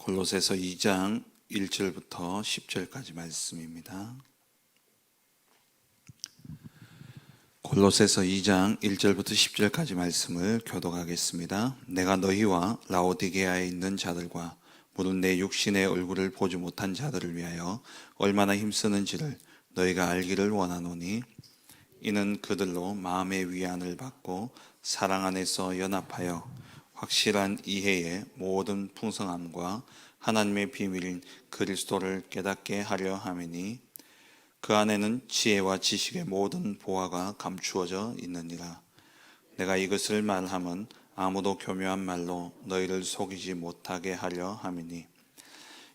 골로새서 2장 1절부터 10절까지 말씀입니다. 골로새서 2장 1절부터 10절까지 말씀을 교독하겠습니다. 내가 너희와 라오디게아에 있는 자들과 무릇 내 육신의 얼굴을 보지 못한 자들을 위하여 얼마나 힘쓰는지를 너희가 알기를 원하노니 이는 그들로 마음의 위안을 받고 사랑 안에서 연합하여 확실한 이해의 모든 풍성함과 하나님의 비밀인 그리스도를 깨닫게 하려 함이니 그 안에는 지혜와 지식의 모든 보화가 감추어져 있느니라. 내가 이것을 말함은 아무도 교묘한 말로 너희를 속이지 못하게 하려 함이니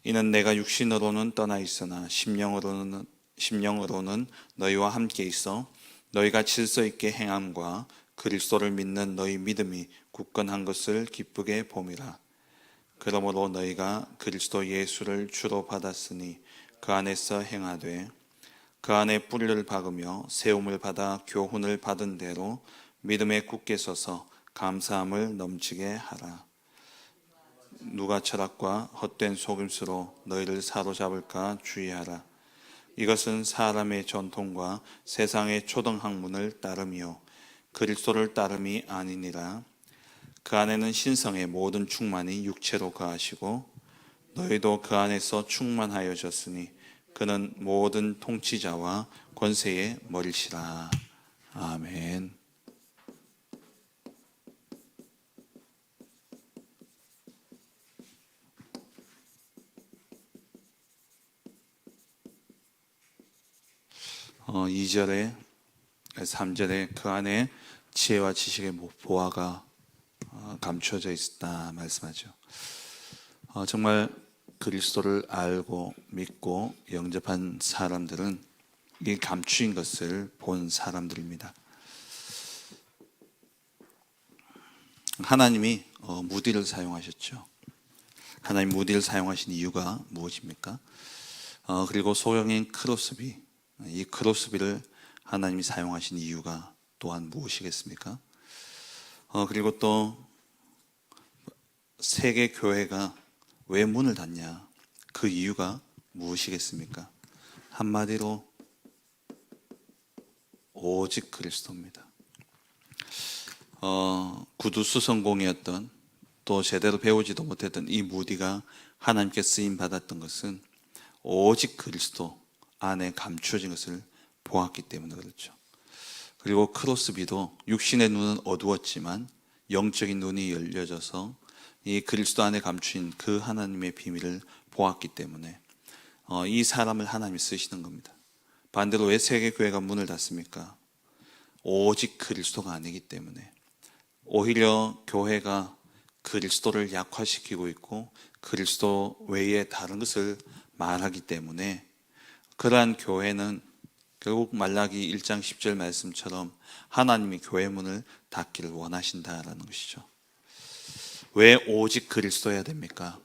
이는 내가 육신으로는 떠나 있으나 심령으로는 심령으로는 너희와 함께 있어 너희가 질서 있게 행함과 그리스도를 믿는 너희 믿음이 굳건한 것을 기쁘게 봄이라. 그러므로 너희가 그리스도 예수를 주로 받았으니 그 안에서 행하되 그 안에 뿌리를 박으며 세움을 받아 교훈을 받은 대로 믿음에 굳게 서서 감사함을 넘치게 하라. 누가 철학과 헛된 속임수로 너희를 사로잡을까 주의하라. 이것은 사람의 전통과 세상의 초등 학문을 따름이요 그리스도를 따름이 아니니라. 그 안에는 신성의 모든 충만이 육체로 거하시고 너희도 그 안에서 충만하여졌으니 그는 모든 통치자와 권세의 머리시라. 아멘. 어, 2절에 3절에 그 안에 지혜와 지식의 보화가 어, 감추어져 있다 말씀하죠. 어, 정말 그리스도를 알고 믿고 영접한 사람들은 이 감추인 것을 본 사람들입니다. 하나님이 어, 무디를 사용하셨죠. 하나님 무디를 사용하신 이유가 무엇입니까? 어, 그리고 소형인 크로스비, 이 크로스비를 하나님이 사용하신 이유가 또한 무엇이겠습니까? 어, 그리고 또 세계 교회가 왜 문을 닫냐? 그 이유가 무엇이겠습니까? 한마디로 오직 그리스도입니다. 어, 구두 수성공이었던 또 제대로 배우지도 못했던 이 무디가 하나님께 쓰임 받았던 것은 오직 그리스도 안에 감추어진 것을 보았기 때문에 그렇죠. 그리고 크로스비도 육신의 눈은 어두웠지만 영적인 눈이 열려져서 이 그리스도 안에 감추인 그 하나님의 비밀을 보았기 때문에 어, 이 사람을 하나님이 쓰시는 겁니다. 반대로 왜 세계 교회가 문을 닫습니까? 오직 그리스도가 아니기 때문에 오히려 교회가 그리스도를 약화시키고 있고 그리스도 외에 다른 것을 말하기 때문에 그러한 교회는 결국 말라기 1장 10절 말씀처럼 하나님이 교회 문을 닫기를 원하신다라는 것이죠. 왜 오직 그리스도여야 됩니까?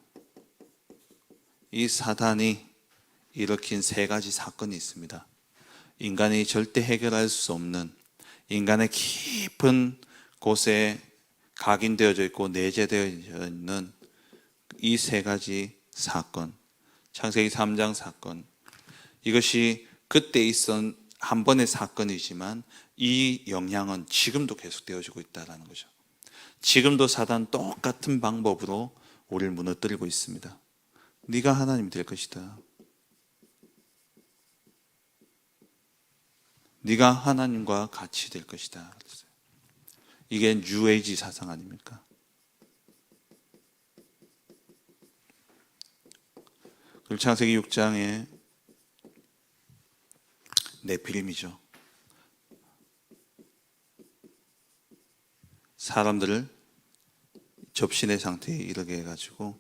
이 사단이 일으킨 세 가지 사건이 있습니다. 인간이 절대 해결할 수 없는 인간의 깊은 곳에 각인되어져 있고 내재되어 있는 이 세 가지 사건, 창세기 3장 사건. 이것이 그때 있었 한 번의 사건이지만 이 영향은 지금도 계속되어지고 있다는 거죠. 지금도 사단 똑같은 방법으로 우리를 무너뜨리고 있습니다. 네가 하나님이 될 것이다. 네가 하나님과 같이 될 것이다. 이게 뉴에이지 사상 아닙니까? 그리고 창세기 6장에 네피림이죠. 사람들을 접신의 상태에 이르게 해가지고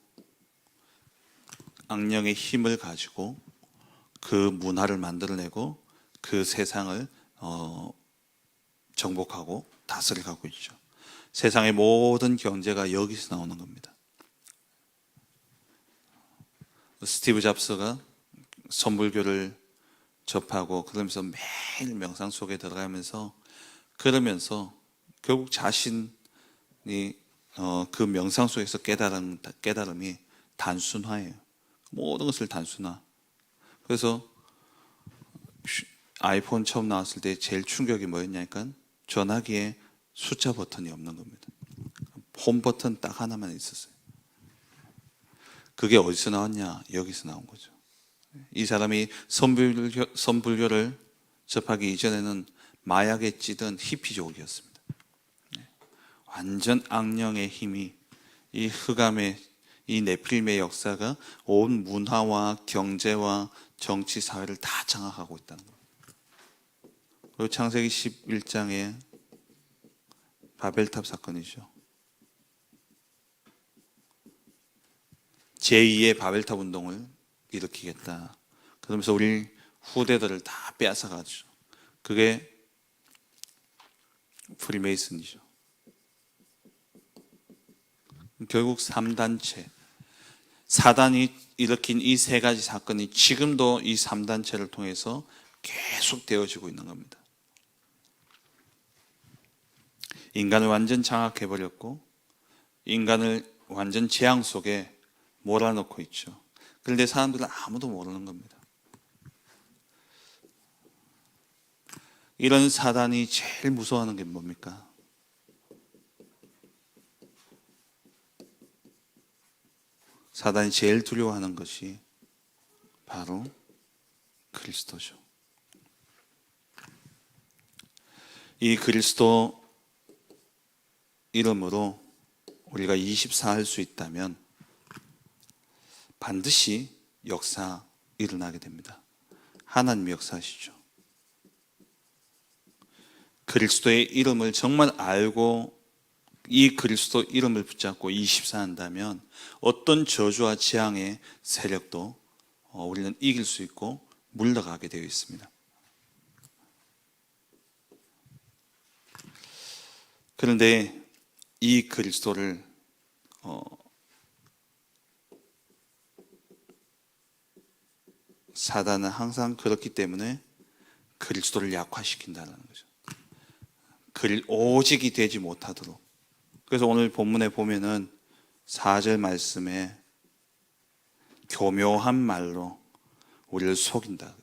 악령의 힘을 가지고 그 문화를 만들어내고 그 세상을 어, 정복하고 다스려 가고 있죠. 세상의 모든 경제가 여기서 나오는 겁니다. 스티브 잡스가 선불교를 접하고 그러면서 매일 명상 속에 들어가면서 그러면서 결국 자신이 어, 그 명상 속에서 깨달음, 깨달음이 단순화예요. 모든 것을 단순화. 그래서 쉬- 아이폰 처음 나왔을 때 제일 충격이 뭐였냐니까 전화기에 숫자 버튼이 없는 겁니다. 홈 버튼 딱 하나만 있었어요. 그게 어디서 나왔냐? 여기서 나온 거죠. 이 사람이 선불교, 선불교를 접하기 이전에는 마약에 찌든 히피족이었습니다. 네. 완전 악령의 힘이 이 흑암의 이 네필임의 역사가 온 문화와 경제와 정치 사회를 다 장악하고 있다는. 그리고 창세기 11장에 바벨탑 사건이죠. 제2의 바벨탑 운동을 일으키겠다. 그러면서 우리 후대들을 다 빼앗아가죠. 그게 프리메이슨이죠. 결국 3단체. 사단이 일으킨 이 세 가지 사건이 지금도 이 3단체를 통해서 계속 되어지고 있는 겁니다. 인간을 완전 장악해버렸고, 인간을 완전 재앙 속에 몰아넣고 있죠. 그런데 사람들은 아무도 모르는 겁니다. 이런 사단이 제일 무서워하는 게 뭡니까? 사단이 제일 두려워하는 것이 바로 그리스도죠. 이 그리스도 이름으로 우리가 24할 수 있다면 반드시 역사 일어나게 됩니다. 하나님 역사하시죠. 그리스도의 이름을 정말 알고 이 그리스도 이름을 붙잡고 24한다면 어떤 저주와 재앙의 세력도 어, 우리는 이길 수 있고 물러가게 되어 있습니다. 그런데 이 그리스도를 사단은 항상 그렇기 때문에 그리스도를 약화시킨다는 거죠. 그 오직이 되지 못하도록. 그래서 오늘 본문에 보면은 4절 말씀에 교묘한 말로 우리를 속인다.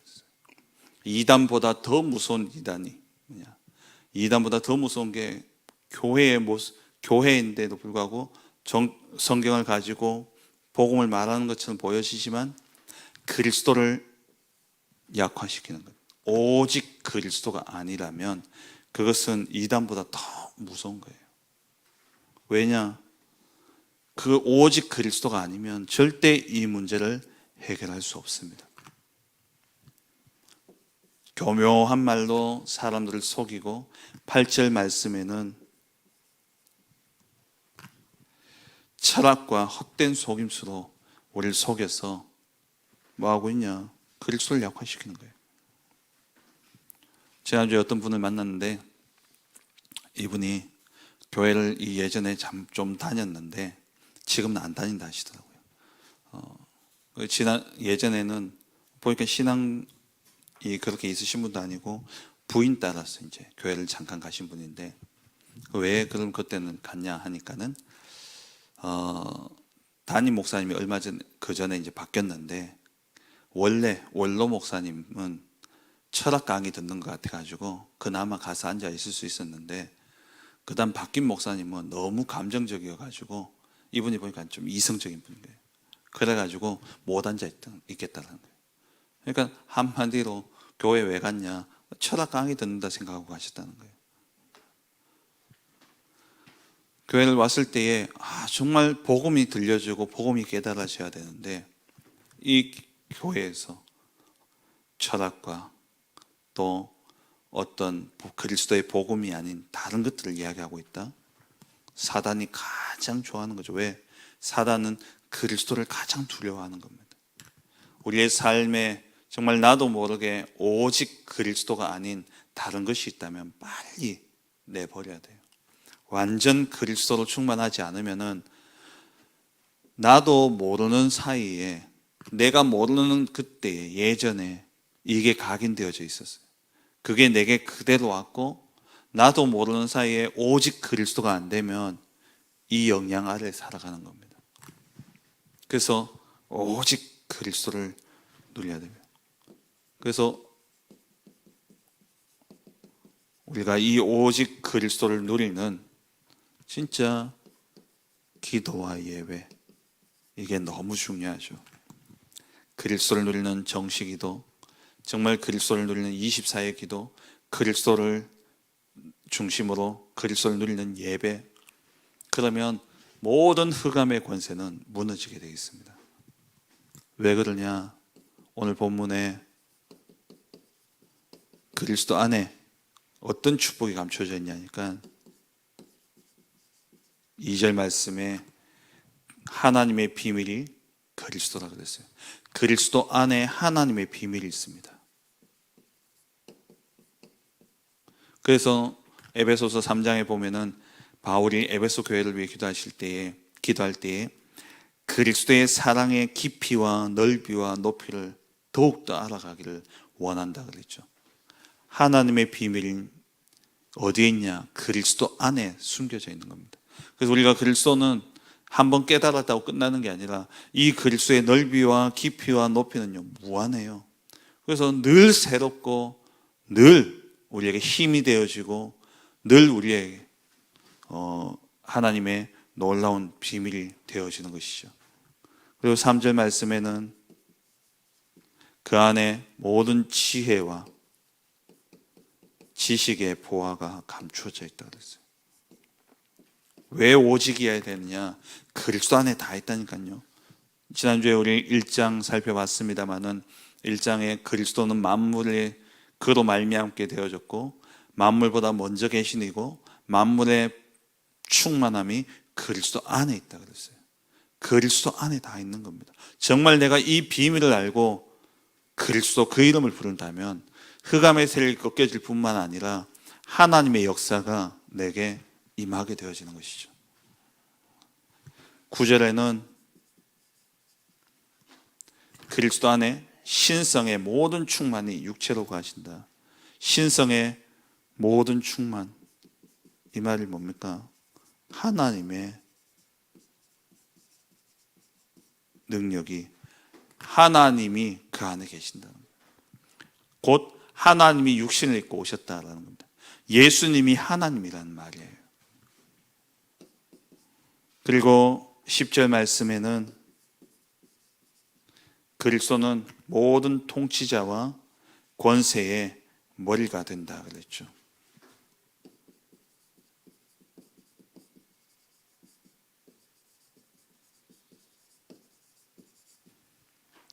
이단보다 더 무서운 이단이 뭐냐? 이단보다 더 무서운 게 교회의 모습, 교회인데도 불구하고 정, 성경을 가지고 복음을 말하는 것처럼 보여지지만 그리스도를 약화시키는 것. 오직 그리스도가 아니라면 그것은 이단보다 더 무서운 거예요. 왜냐? 그 오직 그리스도가 아니면 절대 이 문제를 해결할 수 없습니다. 교묘한 말로 사람들을 속이고 8절 말씀에는 철학과 헛된 속임수로 우리를 속여서 뭐 하고 있냐? 그리스도를 약화시키는 거예요. 지난주에 어떤 분을 만났는데 이분이 교회를 이 예전에 참좀 다녔는데 지금은 안 다닌다 하시더라고요. 어, 그 지난 예전에는 보니까 신앙이 그렇게 있으신 분도 아니고 부인 따라서 이제 교회를 잠깐 가신 분인데 왜 그럼 그때는 갔냐 하니까는 어, 담임 목사님이 얼마 전 그 전에 이제 바뀌었는데 원래 원로 목사님은 철학 강의 듣는 것 같아가지고 그나마 가서 앉아 있을 수 있었는데 그다음 바뀐 목사님은 너무 감정적이어가지고 이분이 보니까 좀 이성적인 거예요. 그래가지고 못 앉아 있겠다는 거예요. 그러니까 한마디로 교회 왜 갔냐? 철학 강의 듣는다 생각하고 가셨다는 거예요. 교회를 왔을 때에 아, 정말 복음이 들려주고 복음이 깨달아져야 되는데 이 교회에서 철학과 또 어떤 그리스도의 복음이 아닌 다른 것들을 이야기하고 있다. 사단이 가장 좋아하는 거죠. 왜? 사단은 그리스도를 가장 두려워하는 겁니다. 우리의 삶에 정말 나도 모르게 오직 그리스도가 아닌 다른 것이 있다면 빨리 내버려야 돼요. 완전 그리스도로 충만하지 않으면은 나도 모르는 사이에 내가 모르는 그때 예전에 이게 각인되어져 있었어요. 그게 내게 그대로 왔고 나도 모르는 사이에 오직 그리스도가 안 되면 이 영향 아래 살아가는 겁니다. 그래서 오직 그리스도를 누려야 됩니다. 그래서 우리가 이 오직 그리스도를 누리는 진짜 기도와 예배 이게 너무 중요하죠. 그리스도를 누리는 정식 기도, 정말 그리스도를 누리는 24의 기도, 그리스도를 중심으로 그리스도를 누리는 예배. 그러면 모든 흑암의 권세는 무너지게 되어 있습니다. 왜 그러냐? 오늘 본문에 그리스도 안에 어떤 축복이 감춰져 있냐니까 2절 말씀에 하나님의 비밀이 그리스도라 그랬어요. 그리스도 안에 하나님의 비밀이 있습니다. 그래서 에베소서 3장에 보면은 바울이 에베소 교회를 위해 기도하실 때에 기도할 때에 그리스도의 사랑의 깊이와 넓이와 높이를 더욱더 알아가기를 원한다 그랬죠. 하나님의 비밀인 어디에 있냐? 그리스도 안에 숨겨져 있는 겁니다. 그래서 우리가 그리스도는 한 번 깨달았다고 끝나는 게 아니라 이 그리스도의 넓이와 깊이와 높이는요 무한해요. 그래서 늘 새롭고 늘 우리에게 힘이 되어지고 늘 우리에게 어, 하나님의 놀라운 비밀이 되어지는 것이죠. 그리고 3절 말씀에는 그 안에 모든 지혜와 지식의 보화가 감추어져 있다 그랬어요. 왜 오직이어야 되느냐? 그리스도 안에 다 있다니까요. 지난주에 우리 1장 살펴봤습니다마는 1장에 그리스도는 만물의 그로 말미암게 되어졌고 만물보다 먼저 계신 이고 만물의 충만함이 그리스도 안에 있다 그랬어요. 그리스도 안에 다 있는 겁니다. 정말 내가 이 비밀을 알고 그리스도 그 이름을 부른다면 흑암의 세력이 꺾여질 뿐만 아니라 하나님의 역사가 내게 임하게 되어지는 것이죠. 9절에는 그리스도 안에 신성의 모든 충만이 육체로 가신다. 신성의 모든 충만. 이 말이 뭡니까? 하나님의 능력이 하나님이 그 안에 계신다는. 곧 하나님이 육신을 입고 오셨다라는 겁니다. 예수님이 하나님이라는 말이에요. 그리고 10절 말씀에는 그리스도는 모든 통치자와 권세의 머리가 된다 그랬죠.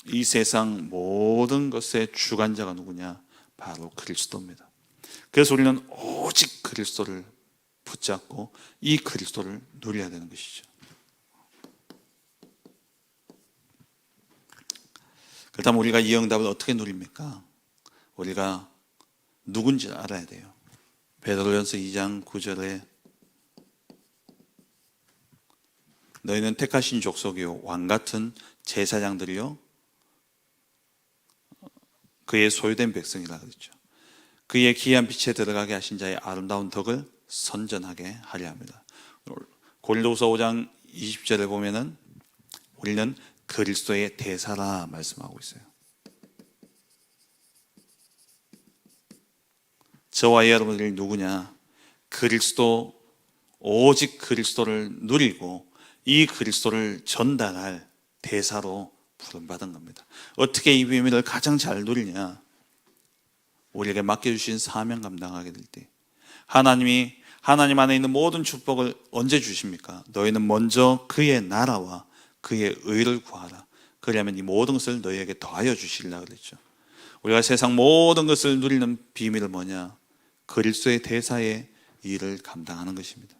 이 세상 모든 것의 주관자가 누구냐? 바로 그리스도입니다. 그래서 우리는 오직 그리스도를 붙잡고 이 그리스도를 누려야 되는 것이죠. 그렇다면 우리가 이 응답을 어떻게 누립니까? 우리가 누군지 알아야 돼요. 베드로전서 2장 9절에 너희는 택하신 족속이요 왕 같은 제사장들이요 그의 소유된 백성이라 그랬죠. 그의 귀한 빛에 들어가게 하신 자의 아름다운 덕을 선전하게 하려 합니다. 고린도후서 5장 20절에 보면은 우리는 그리스도의 대사라 말씀하고 있어요. 저와 여러분들이 누구냐? 그리스도 오직 그리스도를 누리고 이 그리스도를 전달할 대사로 부름받은 겁니다. 어떻게 이 비밀을 가장 잘 누리냐? 우리에게 맡겨주신 사명 감당하게 될 때. 하나님이 하나님 안에 있는 모든 축복을 언제 주십니까? 너희는 먼저 그의 나라와 그의 의를 구하라. 그러면 이 모든 것을 너희에게 더하여 주시리라 그랬죠. 우리가 세상 모든 것을 누리는 비밀은 뭐냐? 그리스도의 대사의 일을 감당하는 것입니다.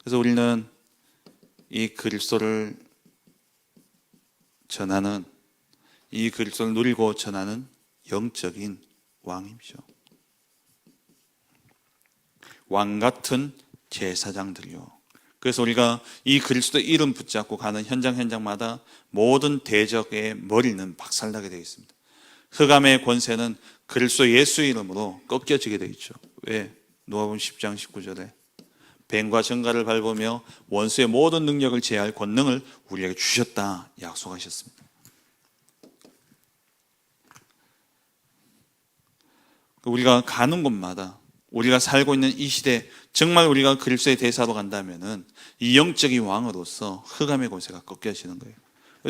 그래서 우리는 이 그리스도를 전하는 이 그리스도를 누리고 전하는 영적인 왕이죠. 왕 같은 제사장들이요. 그래서 우리가 이 그리스도 이름 붙잡고 가는 현장 현장마다 모든 대적의 머리는 박살나게 되어 있습니다. 흑암의 권세는 그리스도 예수 이름으로 꺾여지게 되어 있죠. 왜? 누가복음 10장 19절에 뱀과 정갈을 밟으며 원수의 모든 능력을 제할 권능을 우리에게 주셨다 약속하셨습니다. 우리가 가는 곳마다 우리가 살고 있는 이 시대 정말 우리가 그리스도의 대사로 간다면은 이 영적인 왕으로서 흑암의 권세가 꺾여지는 거예요.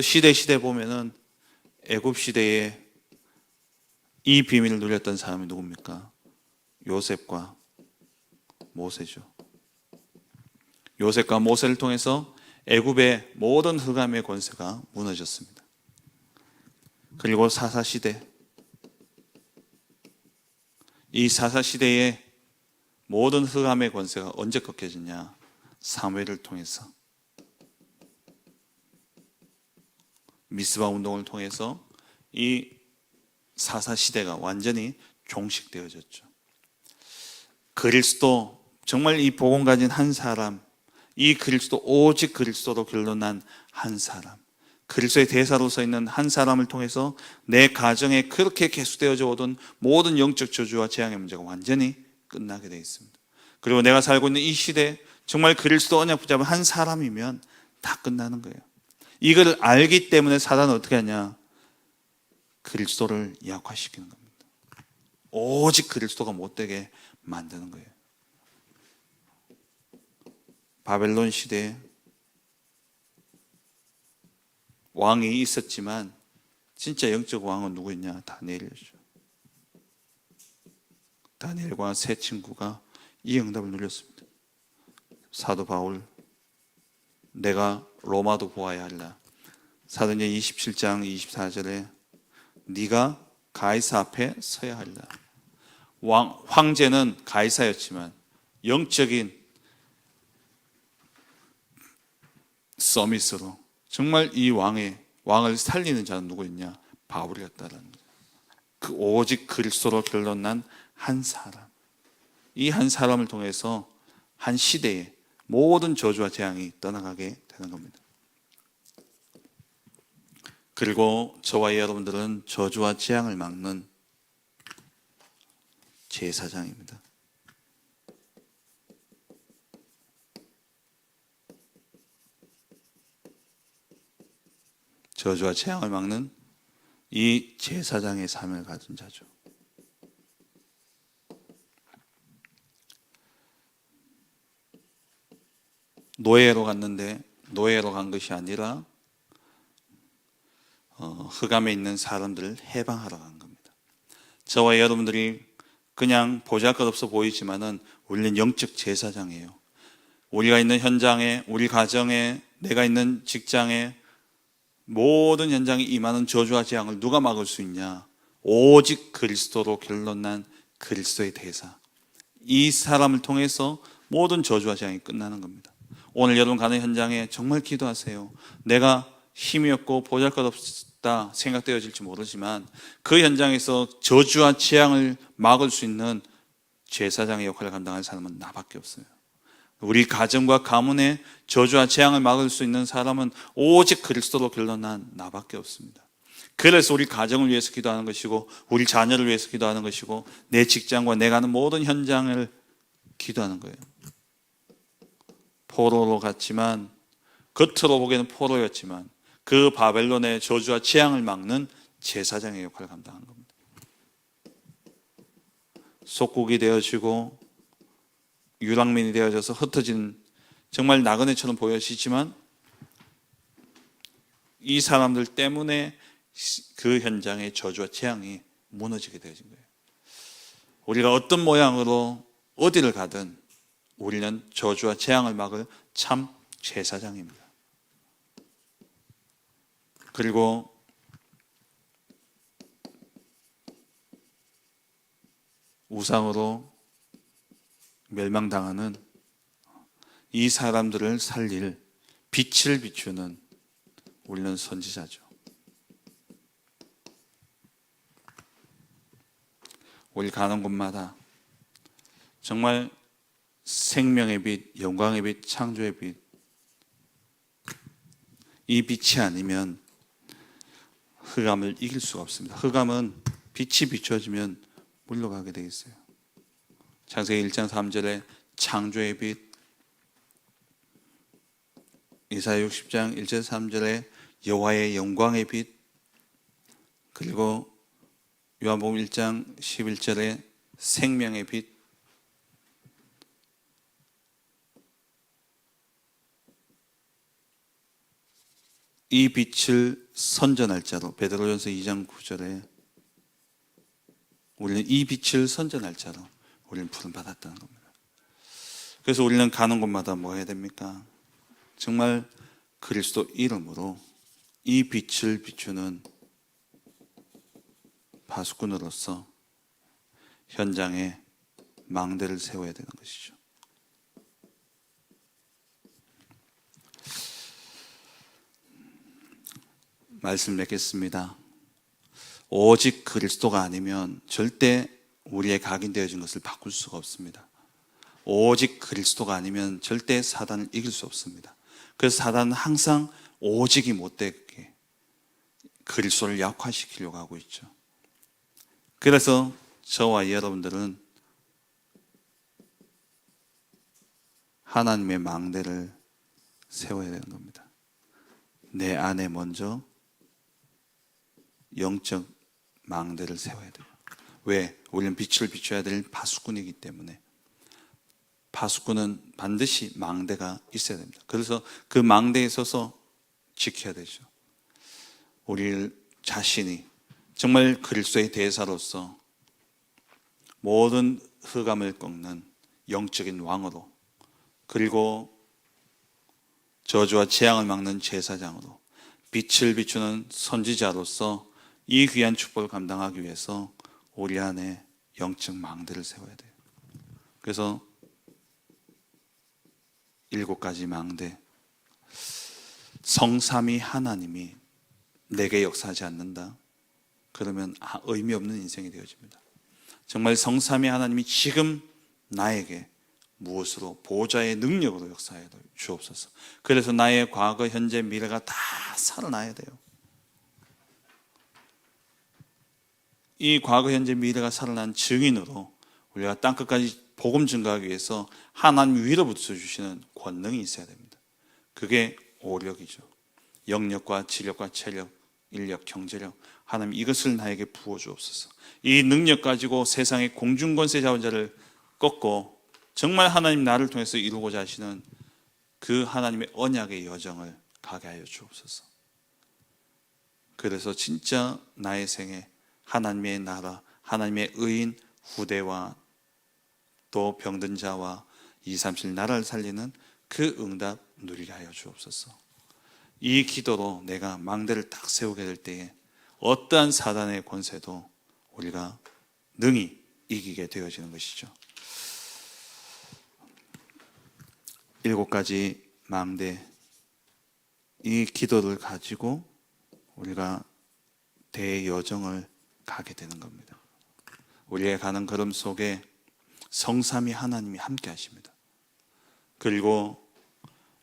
시대 시대 보면은 애굽 시대에 이 비밀을 누렸던 사람이 누굽니까? 요셉과 모세죠. 요셉과 모세를 통해서 애굽의 모든 흑암의 권세가 무너졌습니다. 그리고 사사 시대 이 사사 시대의 모든 흑암의 권세가 언제 꺾여지냐? 사무엘을 통해서 미스바 운동을 통해서 이 사사 시대가 완전히 종식되어졌죠. 그리스도 정말 이 복음 가진 한 사람, 이 그리스도 오직 그리스도로 결론난 한 사람, 그리스도의 대사로 서 있는 한 사람을 통해서 내 가정에 그렇게 계속되어져 오던 모든 영적 저주와 재앙의 문제가 완전히 끝나게 되어 있습니다. 그리고 내가 살고 있는 이 시대 정말 그리스도 언약 붙잡은 한 사람이면 다 끝나는 거예요. 이걸 알기 때문에 사단은 어떻게 하냐? 그리스도를 약화시키는 겁니다. 오직 그리스도가 못되게 만드는 거예요. 바벨론 시대에 왕이 있었지만 진짜 영적 왕은 누구였냐? 다니엘이었죠. 다니엘과 세 친구가 이 응답을 누렸습니다. 사도 바울, 내가 로마도 보아야 할라. 사도행전 27장 24절에 네가 가이사 앞에 서야 할라. 왕 황제는 가이사였지만 영적인 서밋으로 정말 이 왕의 왕을 살리는 자는 누구였냐? 바울이었다라는 거예요. 그 오직 그리스도로 결론난 한 사람. 이 한 사람을 통해서 한 시대에 모든 저주와 재앙이 떠나가게 되는 겁니다. 그리고 저와 여러분들은 저주와 재앙을 막는 제사장입니다. 저주와 재앙을 막는 이 제사장의 삶을 가진 자죠. 노예로 갔는데 노예로 간 것이 아니라 어, 흑암에 있는 사람들을 해방하러 간 겁니다. 저와 여러분들이 그냥 보잘것없어 보이지만은 우리는 영적 제사장이에요. 우리가 있는 현장에, 우리 가정에, 내가 있는 직장에 모든 현장에 임하는 저주와 재앙을 누가 막을 수 있냐? 오직 그리스도로 결론난 그리스도의 대사. 이 사람을 통해서 모든 저주와 재앙이 끝나는 겁니다. 오늘 여러분 가는 현장에 정말 기도하세요. 내가 힘이 없고 보잘 것 없다 생각되어질지 모르지만 그 현장에서 저주와 재앙을 막을 수 있는 제사장의 역할을 감당하는 사람은 나밖에 없어요. 우리 가정과 가문의 저주와 재앙을 막을 수 있는 사람은 오직 그리스도로 결론난 나밖에 없습니다. 그래서 우리 가정을 위해서 기도하는 것이고 우리 자녀를 위해서 기도하는 것이고 내 직장과 내가 하는 모든 현장을 기도하는 거예요. 포로로 갔지만 겉으로 보기에는 포로였지만 그 바벨론의 저주와 재앙을 막는 제사장의 역할을 감당한 겁니다. 속국이 되어지고 유랑민이 되어져서 흩어진 정말 나그네처럼 보여지지만 이 사람들 때문에 그 현장의 저주와 재앙이 무너지게 되어진 거예요. 우리가 어떤 모양으로 어디를 가든 우리는 저주와 재앙을 막을 참 제사장입니다. 그리고 우상으로 멸망당하는 이 사람들을 살릴 빛을 비추는 우리는 선지자죠. 우리 가는 곳마다 정말 생명의 빛, 영광의 빛, 창조의 빛, 이 빛이 아니면 흑암을 이길 수가 없습니다. 흑암은 빛이 비춰지면 물러가게 되어 있어요. 창세기 1장 3절에 창조의 빛, 이사야 60장 1절 3절에 여호와의 영광의 빛 그리고 요한복음 1장 11절에 생명의 빛 이 빛을 선전할 자로 베드로전서 2장 9절에 우리는 이 빛을 선전할 자로 우리는 부름 받았다는 겁니다. 그래서 우리는 가는 곳마다 뭐 해야 됩니까? 정말 그리스도 이름으로 이 빛을 비추는 파수꾼으로서 현장에 망대를 세워야 되는 것이죠. 말씀 맺겠습니다. 오직 그리스도가 아니면 절대 우리의 각인되어진 것을 바꿀 수가 없습니다. 오직 그리스도가 아니면 절대 사단을 이길 수 없습니다. 그래서 사단은 항상 오직이 못되게 그리스도를 약화시키려고 하고 있죠. 그래서 저와 여러분들은 하나님의 망대를 세워야 되는 겁니다. 내 안에 먼저 영적 망대를 세워야 돼요. 왜? 우리는 빛을 비춰야 될 파수꾼이기 때문에. 파수꾼은 반드시 망대가 있어야 됩니다. 그래서 그 망대에 서서 지켜야 되죠. 우리 자신이 정말 그리스도의 대사로서 모든 흑암을 꺾는 영적인 왕으로 그리고 저주와 재앙을 막는 제사장으로 빛을 비추는 선지자로서 이 귀한 축복을 감당하기 위해서 우리 안에 영적 망대를 세워야 돼요. 그래서 일곱 가지 망대. 성삼이 하나님이 내게 역사하지 않는다. 그러면 아, 의미 없는 인생이 되어집니다. 정말 성삼이 하나님이 지금 나에게 무엇으로 보좌의 능력으로 역사해 주옵소서. 그래서 나의 과거, 현재, 미래가 다 살아나야 돼요. 이 과거, 현재, 미래가 살아난 증인으로 우리가 땅 끝까지 복음 증가하기 위해서 하나님 위로부터 주시는 권능이 있어야 됩니다. 그게 오력이죠. 영력과 지력과 체력, 인력, 경제력 하나님 이것을 나에게 부어 주옵소서. 이 능력 가지고 세상의 공중권세 자원자를 꺾고 정말 하나님 나를 통해서 이루고자 하시는 그 하나님의 언약의 여정을 가게 하여 주옵소서. 그래서 진짜 나의 생에 하나님의 나라, 하나님의 의인 후대와 또 병든 자와 2, 3실 나라를 살리는 그 응답 누리게 하여 주옵소서. 이 기도로 내가 망대를 딱 세우게 될 때에 어떠한 사단의 권세도 우리가 능히 이기게 되어지는 것이죠. 일곱 가지 망대 이 기도를 가지고 우리가 대여정을 가게 되는 겁니다. 우리의 가는 걸음 속에 성삼이 하나님이 함께 하십니다. 그리고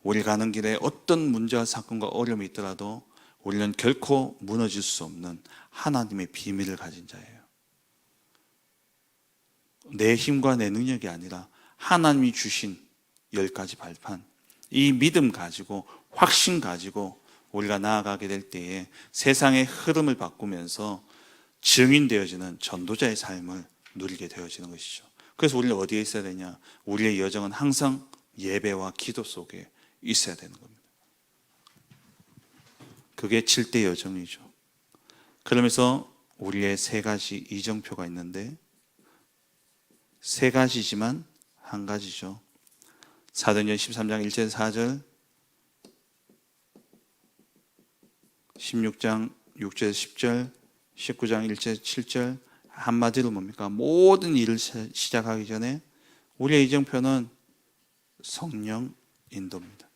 우리 가는 길에 어떤 문제와 사건과 어려움이 있더라도 우리는 결코 무너질 수 없는 하나님의 비밀을 가진 자예요. 내 힘과 내 능력이 아니라 하나님이 주신 열 가지 발판, 이 믿음 가지고 확신 가지고 우리가 나아가게 될 때에 세상의 흐름을 바꾸면서 증인되어지는 전도자의 삶을 누리게 되어지는 것이죠. 그래서 우리는 어디에 있어야 되냐? 우리의 여정은 항상 예배와 기도 속에 있어야 되는 겁니다. 그게 7대 여정이죠. 그러면서 우리의 세 가지 이정표가 있는데 세 가지지만 한 가지죠. 사도년 13장 1절 4절 16장 6절 10절 19장 1절 7절 한마디로 뭡니까? 모든 일을 시작하기 전에 우리의 이정표는 성령 인도입니다.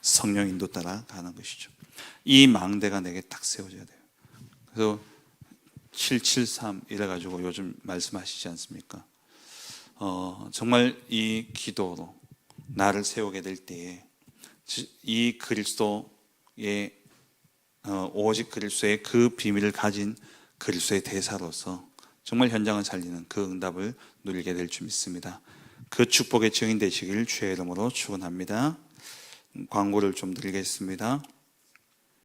성령 인도 따라 가는 것이죠. 이 망대가 내게 딱 세워져야 돼요. 그래서 773 이래가지고 요즘 말씀하시지 않습니까? 어, 정말 이 기도로 나를 세우게 될 때에 이 그리스도의 어, 오직 그리스도의 그 비밀을 가진 그리스도의 대사로서 정말 현장을 살리는 그 응답을 누리게 될 줄 믿습니다. 그 축복의 증인 되시길 주의 이름으로 축원합니다. 광고를 좀 드리겠습니다.